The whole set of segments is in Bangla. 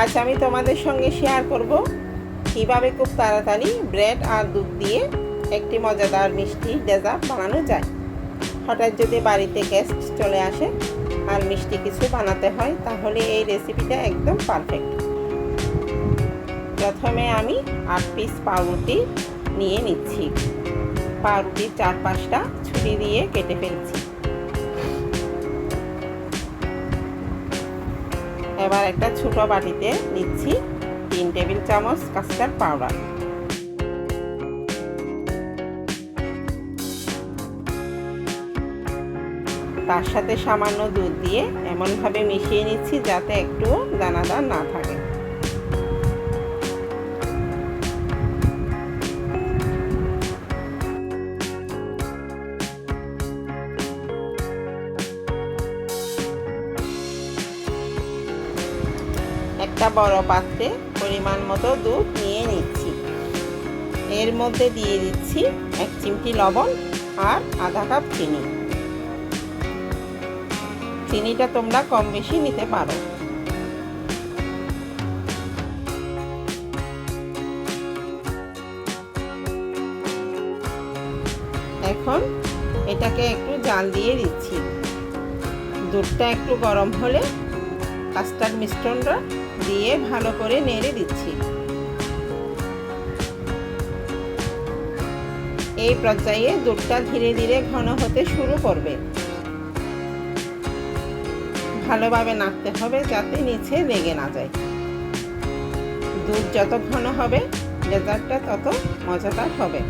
আজ আমি তোমাদের সঙ্গে শেয়ার করব কীভাবে খুব তাড়াতাড়ি ব্রেড আর দুধ দিয়ে একটি মজাদার মিষ্টি ডেজার্ট বানানো যায়। হঠাৎ যদি বাড়িতে গেস্ট চলে আসে আর মিষ্টি কিছু বানাতে হয়, তাহলে এই রেসিপিটা একদম পারফেক্ট প্রথমে আমি আট পিস পাউরুটি নিয়ে নিচ্ছি। পাউরুটির চার পাঁচটা ছুরি দিয়ে কেটে ফেলছি। এবার একটা ছোট বাটিতে নিচ্ছি তিন টেবিল চামচ কাস্টার্ড পাউডার। তার সাথে সামান্য দুধ দিয়ে এমনভাবে মিশিয়ে নিচ্ছি যাতে একটু দানাদার না থাকে। একটা বড় পাত্রে পরিমাণ মতো দুধ নিয়ে নিচ্ছি। এর মধ্যে দিয়ে দিচ্ছি এক চিমটি লবণ আর আধা কাপ চিনি। চিনিটা তোমরা কম বেশি নিতে পারো। এখন এটাকে একটু জাল দিয়ে দিচ্ছি। দুধটা একটু গরম হলে কাস্টার্ড মিশ্রণটা দিয়ে ভালো করে নেড়ে দিচ্ছি। এই পর্যায়ে দুধটা ধীরে ধীরে ঘন হতে শুরু করবে। ভালোভাবে নাড়তে হবে যাতে নিচে লেগে না যায়। দুধ যত ঘন হবে, ডেজার্টটা তত মজাদার হবে।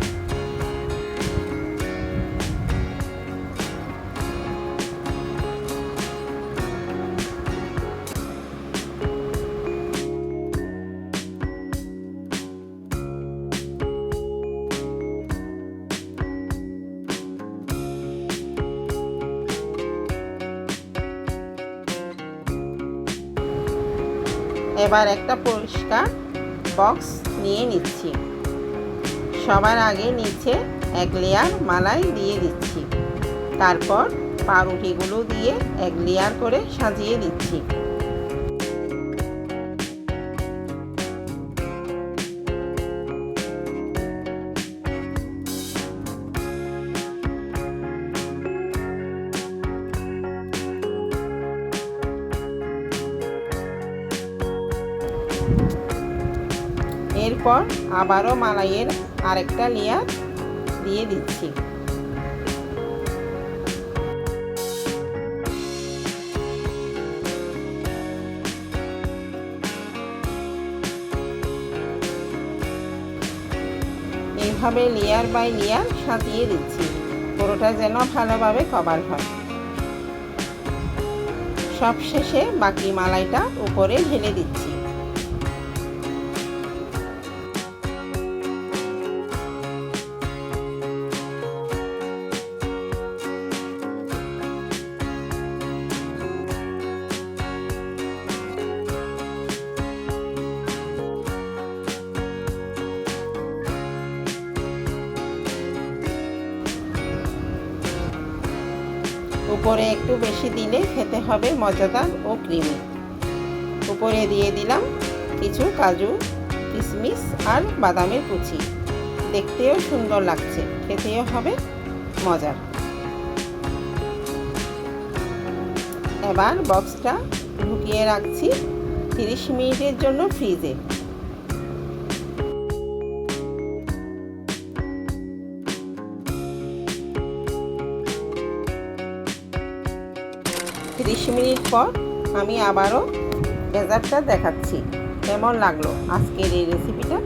এবার একটা পরিষ্কার বক্স নিয়ে নিচ্ছি। সবার আগে নিচে এক লেয়ার মালাই দিয়ে দিচ্ছি। তারপর পাউরুটিগুলো দিয়ে এক লেয়ার করে সাজিয়ে দিচ্ছি। এরপর আবারও মালাইয়ের আরেকটা লেয়ার দিয়ে দিচ্ছি। এইভাবে লেয়ার বাই লেয়ার সাজিয়ে দিচ্ছি। পুরোটা যেন ভালোভাবে কভার হয়। সবশেষে বাকি মালাইটা উপরে ঢেলে দিচ্ছি। উপরে একটু বেশি দিলে খেতে হবে মজাদার ও ক্রিমি। উপরে দিয়ে দিলাম কিছু কাজু, কিশমিশ আর বাদামের কুচি। দেখতেও সুন্দর লাগছে, খেতেও হবে মজার। এবার বক্সটা ঢুকিয়ে রাখছি তিরিশ মিনিটের জন্য ফ্রিজে তিরিশ মিনিট পর আমি আবারও ডেজার্টটা দেখাচ্ছি। কেমন লাগল আজকের এই রেসিপিটা